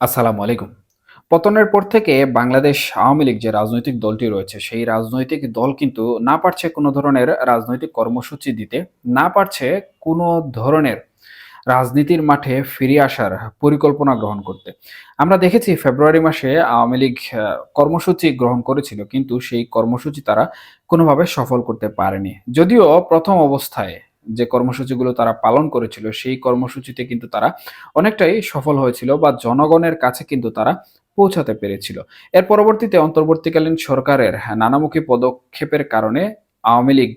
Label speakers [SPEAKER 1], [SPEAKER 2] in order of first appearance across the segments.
[SPEAKER 1] আসসালামু আলাইকুম। পতনের পর থেকে বাংলাদেশ আওয়ামী লীগ যে রাজনৈতিক দলটি রয়েছে, সেই রাজনৈতিক দল কিন্তু না পারছে কোনো ধরনের রাজনৈতিক কর্মসূচি দিতে, না পারছে কোনো ধরনের রাজনীতির মাঠে ফিরে আসার পরিকল্পনা গ্রহণ করতে। আমরা দেখেছি ফেব্রুয়ারি মাসে আওয়ামী লীগ কর্মসূচি গ্রহণ করেছিল, কিন্তু সেই কর্মসূচি তারা কোনোভাবে সফল করতে পারেনি। যদিও প্রথম অবস্থায় যে কর্মসূচিগুলো তারা পালন করেছিল, সেই কর্মসূচিতে কিন্তু তারা অনেকটাই সফল হয়েছিল বা জনগণের কাছে কিন্তু তারা পৌঁছাতে পেরেছিল। এর পরবর্তীতে অন্তর্বর্তীকালীন সরকারের নানামুখী পদক্ষেপের কারণে আওয়ামী লীগ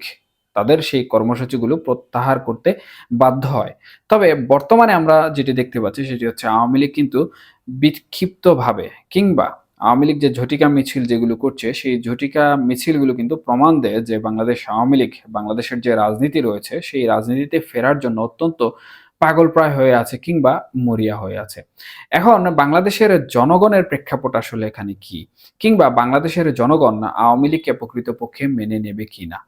[SPEAKER 1] তাদের সেই কর্মসূচিগুলো প্রত্যাহার করতে বাধ্য হয়। তবে বর্তমানে আমরা যেটি দেখতে পাচ্ছি সেটি হচ্ছে আওয়ামী লীগ কিন্তু বিক্ষিপ্তভাবে কিংবা আওয়ামী লীগ যে ঝটিকা মিছিল যেগুলো করছে, সেই ঝটিকা মিছিলগুলো কিন্তু প্রমাণ দেয় যে বাংলাদেশ আওয়ামী লীগ, বাংলাদেশের যে রাজনীতি রয়েছে, সেই রাজনীতিতে ফেরার জন্য অত্যন্ত পাগলপ্রায় হয়ে আছে কিংবা মরিয়া হয়ে আছে। এখন বাংলাদেশের জনগণের প্রেক্ষাপট আসলে এখানে কি? কিংবা বাংলাদেশের জনগণ আওয়ামী লীগকে প্রকৃতপক্ষে মেনে নেবে কিনা?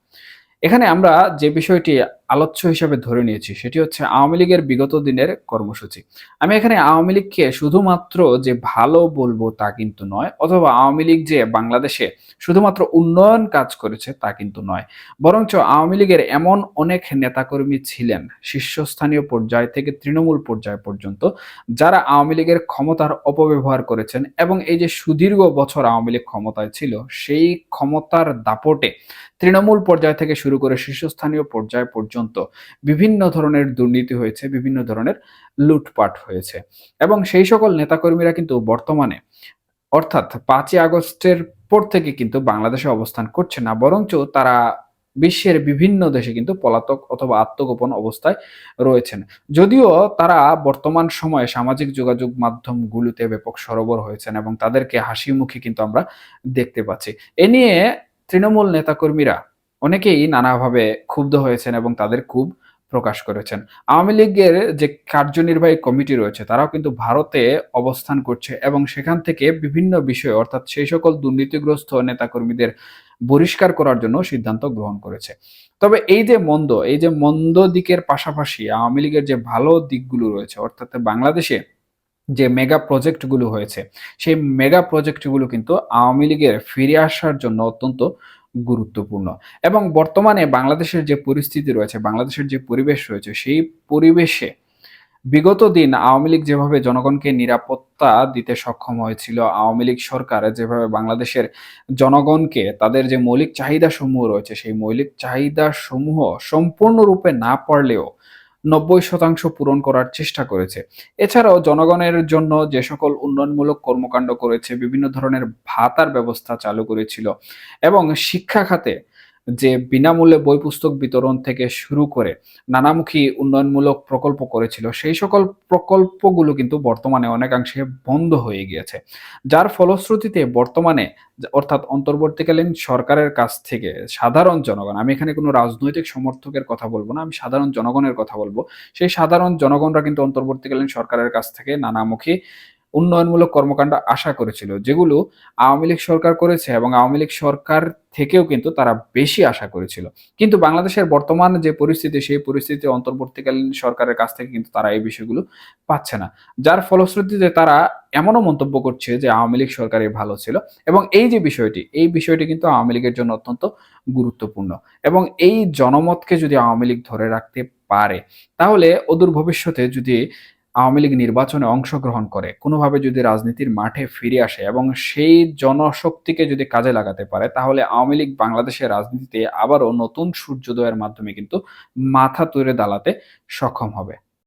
[SPEAKER 1] এখানে আমরা যে বিষয়টি আলোচ্য হিসেবে ধরে নিয়েছি, সেটি হচ্ছে আওয়ামী লীগের বিগত দিনের কর্মসূচি। আমি এখানে আওয়ামী লীগকে শুধুমাত্র যে ভালো বলব তা কিন্তু নয়, অথবা আওয়ামী লীগ যে বাংলাদেশে শুধুমাত্র উন্নয়ন কাজ করেছে তা কিন্তু নয়, বরঞ্চ আওয়ামী লীগের এমন অনেক নেতাকর্মী ছিলেন শীর্ষস্থানীয় পর্যায় থেকে তৃণমূল পর্যায় পর্যন্ত, যারা আওয়ামী লীগের ক্ষমতার অপব্যবহার করেছেন এবং এই যে সুদীর্ঘ বছর আওয়ামী লীগ ক্ষমতায় ছিল, সেই ক্ষমতার দাপটে তৃণমূল পর্যায় থেকে শুরু করে শীর্ষস্থানীয় পর্যায় পর্যন্ত বিভিন্ন ধরনের দুর্নীতি হয়েছে, বিভিন্ন ধরনের লুটপাট হয়েছে। এবং সেই সকল নেতাকর্মীরা কিন্তু বর্তমানে, অর্থাৎ পাঁচই আগস্টের পর থেকে কিন্তু বাংলাদেশে অবস্থান করছে না, বরঞ্চ তারা বিশ্বের বিভিন্ন দেশে কিন্তু পলাতক অথবা আত্মগোপন অবস্থায় রয়েছেন। যদিও তারা বর্তমান সময়ে সামাজিক যোগাযোগ মাধ্যমগুলোতে ব্যাপক সরবর হয়েছেন এবং তাদেরকে হাসি মুখে কিন্তু আমরা দেখতে পাচ্ছি। এ নিয়ে তৃণমূল নেতাকর্মীরা অনেকেই নানাভাবে ক্ষুব্ধ হয়েছেন এবং তাদের ক্ষোভ প্রকাশ করেছেন। আওয়ামী লীগের যে কার্যনির্বাহী কমিটি রয়েছে, তারাও কিন্তু ভারতে অবস্থান করছে এবং সেখান থেকে বিভিন্ন বিষয়ে, অর্থাৎ সেই সকল দুর্নীতিগ্রস্ত নেতাকর্মীদের বহিষ্কার করার জন্য সিদ্ধান্ত গ্রহণ করেছে। তবে এই যে মন্দ, এই যে মন্দ দিকের পাশাপাশি আওয়ামী লীগের যে ভালো দিকগুলো রয়েছে, অর্থাৎ বাংলাদেশে যে মেগা প্রজেক্টগুলো হয়েছে, সেই মেগা প্রজেক্টগুলো কিন্তু আওয়ামী লীগের ফিরে আসার জন্য অত্যন্ত গুরুত্বপূর্ণ। এবং বর্তমানে বাংলাদেশের যে পরিস্থিতি রয়েছে, বাংলাদেশের যে পরিবেশ রয়েছে, সেই পরিবেশে বিগত দিন আওয়ামী লীগ যেভাবে জনগণকে নিরাপত্তা দিতে সক্ষম হয়েছিল, আওয়ামী লীগ সরকার যেভাবে বাংলাদেশের জনগণকে তাদের যে মৌলিক চাহিদা সমূহ রয়েছে, সেই মৌলিক চাহিদা সমূহ সম্পূর্ণরূপে না পারলেও নব্বই শতাংশ পূরণ করার চেষ্টা করেছে। এছাড়াও জনগণের জন্য যে সকল উন্নয়নমূলক কর্মকাণ্ড করেছে, বিভিন্ন ধরনের ভাতার ব্যবস্থা চালু করেছিল এবং শিক্ষা খাতে যে বিনামূল্যে বই পুস্তক বিতরণ থেকে শুরু করে নানামুখী উন্নয়নমূলক প্রকল্প করেছিল, সেই সকল প্রকল্পগুলো কিন্তু বর্তমানে অনেকাংশে বন্ধ হয়ে গিয়েছে। যার ফলশ্রুতিতে বর্তমানে অর্থাৎ অন্তর্বর্তীকালীন সরকারের কাছ থেকে সাধারণ জনগণ, আমি এখানে কোনো রাজনৈতিক সমর্থকের কথা বলব না, আমি সাধারণ জনগণের কথা বলব, সেই সাধারণ জনগণরা কিন্তু অন্তর্বর্তীকালীন সরকারের কাছ থেকে নানামুখী উন্নয়নমূলক কর্মকাণ্ড আশা করেছিল, যেগুলো আওয়ামী লীগ সরকার করেছে এবং আওয়ামী লীগ সরকার থেকেও কিন্তু তারা বেশি আশা করেছিল। কিন্তু বাংলাদেশের বর্তমান যে পরিস্থিতি, সেই পরিস্থিতি অন্তর্বর্তীকালীন সরকারের কাছ থেকে কিন্তু তারা এই বিষয়গুলো পাচ্ছে না। যার ফলশ্রুতিতে তারা এমনও মন্তব্য করছে যে আওয়ামী লীগ সরকারই ভালো ছিল এবং এই যে বিষয়টি, এই বিষয়টি কিন্তু আওয়ামী লীগের জন্য অত্যন্ত গুরুত্বপূর্ণ এবং এই জনমতকে যদি আওয়ামী লীগ ধরে রাখতে পারে, তাহলে অদূর ভবিষ্যতে যদি আওয়ামী লীগ নির্বাচনে অংশগ্রহণ করে। কোনোভাবে যদি রাজনীতির মাঠে ফিরে আসে এবং সেই জনশক্তিকে যদি কাজে লাগাতে পারে, তাহলে আওয়ামী লীগ বাংলাদেশের রাজনীতিতে আবারও নতুন সূর্যোদয়ের মাধ্যমে কিন্তু মাথা তুলে দাঁড়াতে সক্ষম হবে।